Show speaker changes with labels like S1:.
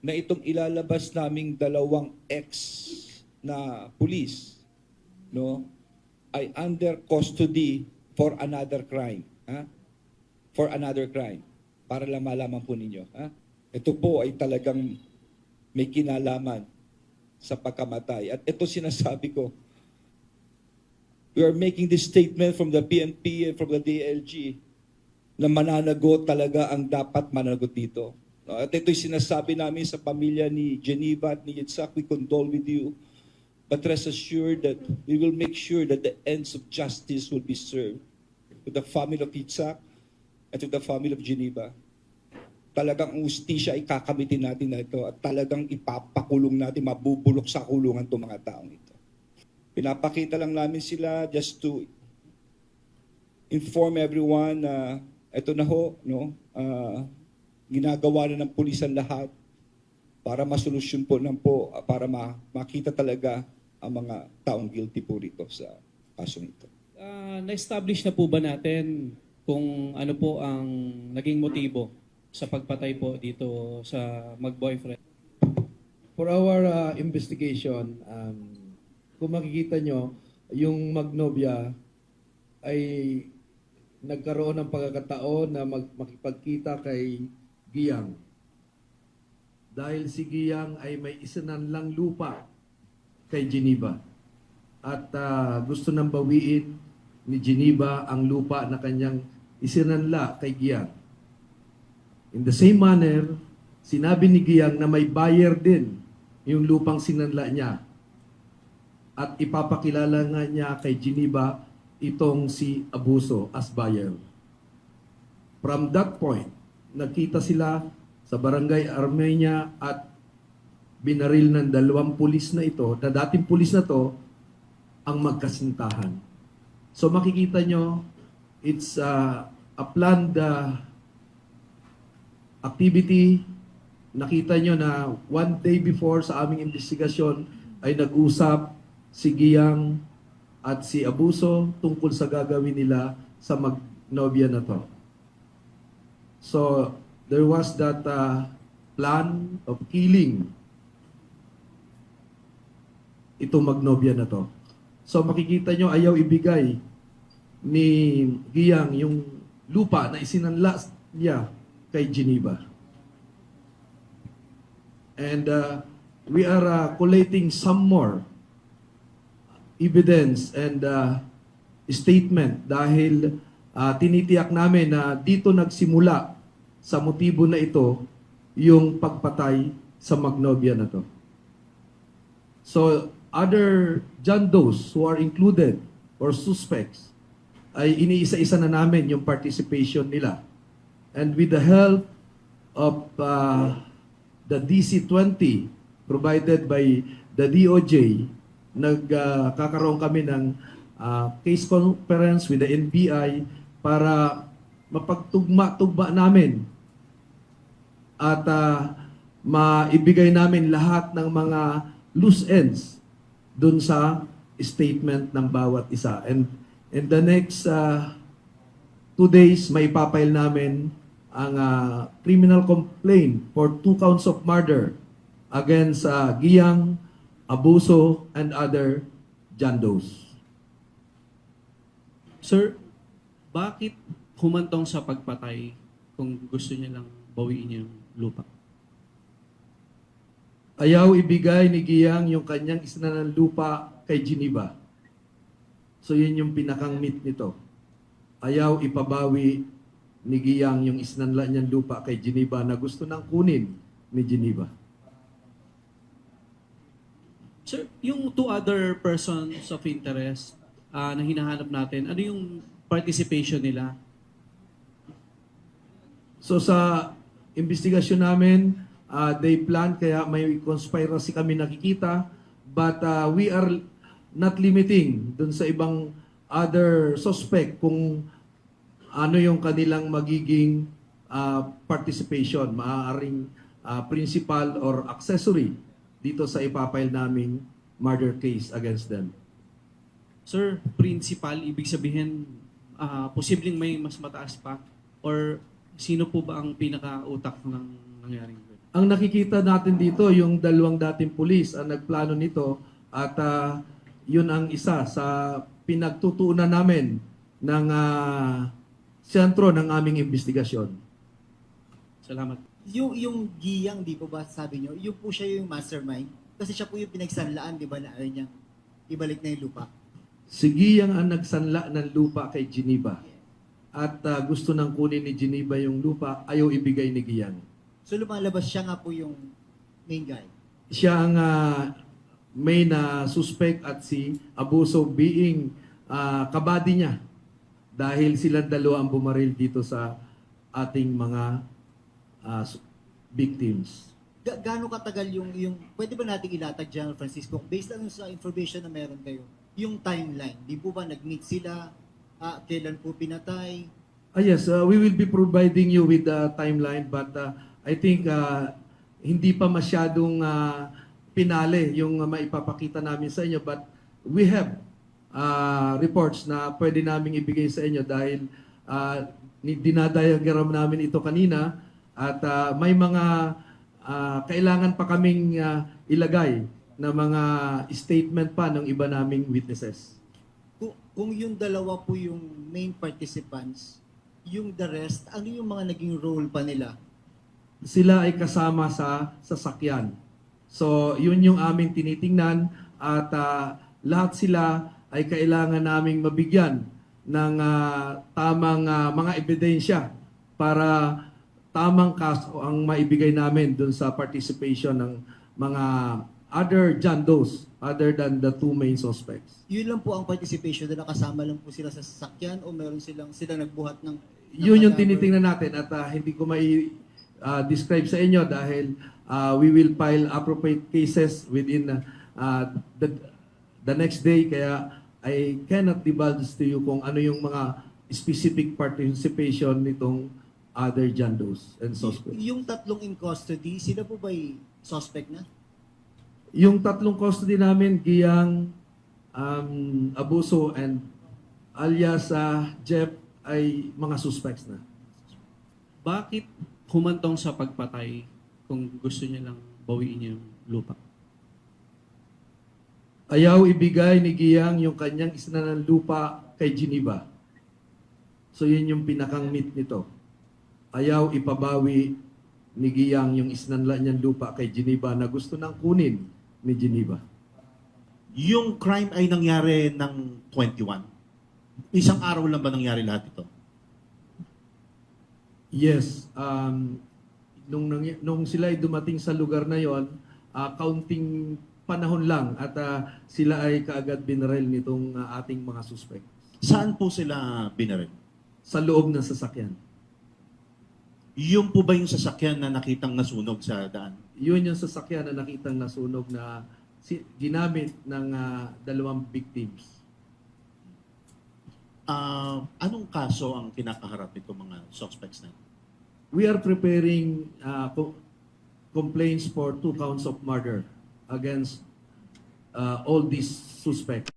S1: na itong ilalabas naming dalawang ex na pulis no ay under custody for another crime ha? For another crime. Para lang malaman po ninyo ha? Ito po ay talagang may kinalaman sa pagkamatay. At ito sinasabi ko we are making this statement from the PNP and from the DLG na mananagot talaga ang dapat mananagot dito. No, At ito'y sinasabi namin sa pamilya ni Geneva at ni Yitzhak, we condole with you. But rest assured that we will make sure that the ends of justice will be served to the family of Yitzhak and to the family of Geneva. Talagang ang ustisya ay kakamitin natin na ito at talagang ipapakulong natin, mabubulok sa kulungan itong mga taong ito. Pinapakita lang namin sila just to inform everyone na ito na ho, no? ah, ginagawa na ng pulis ang lahat para masolusyon po ng po, para ma- makita talaga ang mga taong guilty po rito sa kasong ito.
S2: Ah, na-establish na po ba natin kung ano po ang naging motibo sa pagpatay po dito sa mag-boyfriend?
S3: For our uh, investigation, um, kung makikita nyo, yung Magnovia ay nagkaroon ng pagkakataon na mag- makipagkita kay Giyang. Dahil si Giyang ay may isinanlang lupa kay Geneva. At uh, gusto nang bawiin ni Geneva ang lupa na kanyang isinanla kay Giyang. In the same manner, sinabi ni Giyang na may buyer din yung lupang sinanla niya. At ipapakilala nga niya kay Geneva itong si Abuso as buyer. From that point, nagkita sila sa barangay Armenia at binaril ng dalawang pulis na ito, na dating pulis na to, ang magkasintahan. So makikita nyo, it's uh, a planned uh, activity. Nakita nyo na one day before sa aming investigasyon ay nag-usap si Giyang at si Abuso tungkol sa gagawin nila sa magnobia na to. So, there was that uh, plan of killing itong magnobia na to. So, makikita nyo, ayaw ibigay ni Giyang yung lupa na isinanla niya kay Geneva. And uh, we are uh, collating some more evidence and uh, statement dahil uh, tinitiyak namin na dito nagsimula sa motibo na ito yung pagpatay sa Magnovia na to. So, other John Does who are included or suspects ay iniisa-isa na namin yung participation nila. And with the help of uh, the DC-20 provided by the DOJ, nagkakaroon kami ng uh, case conference with the NBI para mapagtugma-tugma namin at uh, maibigay namin lahat ng mga loose ends dun sa statement ng bawat isa. And in the next uh, two days, may ipapile namin ang uh, criminal complaint for two counts of murder against uh, Giyang, Abuso, and other Jandos.
S2: Sir, bakit humantong sa pagpatay kung gusto niya lang bawiin yung lupa?
S3: Ayaw ibigay ni Giyang yung kanyang isinanang lupa kay Geneva. So yun yung pinakang meat nito. Ayaw ipabawi ni Giyang yung isinanla niyang lupa kay Geneva na gusto nang kunin ni Geneva.
S2: Sir, yung two other persons of interest ah, na hinahanap natin, ano yung participation nila?
S3: So sa investigasyon namin, uh, they plan kaya may conspiracy kami nakikita but uh, we are not limiting dun sa ibang other suspect kung ano yung kanilang magiging uh, participation, maaaring uh, principal or accessory dito sa ipapile naming murder case against them.
S2: Sir, principal, ibig sabihin, ah, posibleng may mas mataas pa? Or sino po ba ang pinaka-utak ng nangyaring yun?
S3: ang nakikita natin dito, yung dalawang dating pulis ang nagplano nito at ah, yun ang isa sa pinagtutuunan namin ng ah, sentro ng aming investigasyon.
S2: Salamat.
S4: Yung, yung giyang, di po ba sabi nyo, yung po siya yung mastermind. Kasi siya po yung pinagsanlaan, di ba, na ayaw niya ibalik na yung lupa.
S3: Sige ang ang nagsanla ng lupa kay Geneva. At ah, gusto nang kunin ni Geneva yung lupa, ayaw ibigay ni Giyang.
S4: So lumalabas siya nga po yung main guy.
S3: Siya ang ah, may na suspect at si Abuso being ah, kabady niya dahil silang dalawa ang bumaril dito sa ating mga su- victims.
S4: Ga- gaano katagal yung, yung, pwede ba nating ilatag, General Francisco, based lang sa information na meron kayo, yung timeline, di po ba nag-meet sila, Ah, kailan po pinatay,
S3: Ah yes, uh, we will be providing you with the timeline but uh, I think uh, hindi pa masyadong uh, pinale yung uh, maipapakita namin sa inyo but we have uh, reports na pwede naming ibigay sa inyo dahil uh, dinadiagram namin ito kanina at uh, may mga uh, kailangan pa kaming uh, ilagay na mga statement pa ng iba naming witnesses.
S4: kung, kung yung dalawa po yung main participants, yung the rest, ano yung mga naging role pa nila?
S3: sila ay kasama sa sasakyan. So, yun yung aming tinitingnan at ah, lahat sila ay kailangan naming mabigyan ng ah, tamang ah, mga ebidensya para tamang kaso ang maibigay namin dun sa participation ng mga other John Does other than the two main suspects.
S4: Yun lang po ang participation na nakasama lang po sila sa sasakyan o meron silang sila nagbuhat ng ng
S3: Yun yung tinitingnan natin at ah, hindi ko mai ah, describe sa inyo dahil ah, we will file appropriate cases within ah, the, the next day kaya I cannot divulge to you kung ano yung mga specific participation nitong other John Does and suspects.
S4: Yung tatlong in custody, sila po ba'y suspect na?
S3: Yung tatlong custody namin, Giyang, um, Abuso, and alias ah, Jeff ay mga suspects na.
S2: Bakit humantong sa pagpatay kung gusto niya lang bawiin yung lupa?
S3: Ayaw ibigay ni Giyang yung kanyang isna ng lupa kay Geneva. So yun yung pinakang meat nito. Ayaw ipabawi ni Giyang yung isnanla niyang lupa kay Geneva na gusto nang kunin ni Geneva.
S5: Yung crime ay nangyari ng 21. Isang araw lang ba nangyari lahat ito?
S3: Yes, um, nung, nung sila ay dumating sa lugar na yon, ah, counting panahon lang at ah, sila ay kaagad binaril nitong ah, ating mga suspect
S5: Saan po sila binaril?
S3: sa loob ng sasakyan.
S5: Yung po ba yung sasakyan na nakitang nasunog sa daan?
S3: Yun yung sasakyan na nakitang nasunog na si, ginamit ng ah, dalawang victims.
S5: Ah, anong kaso ang kinakaharap nito mga suspects na?
S3: We are preparing ah, co- complaints for two counts of murder against ah, all these suspects.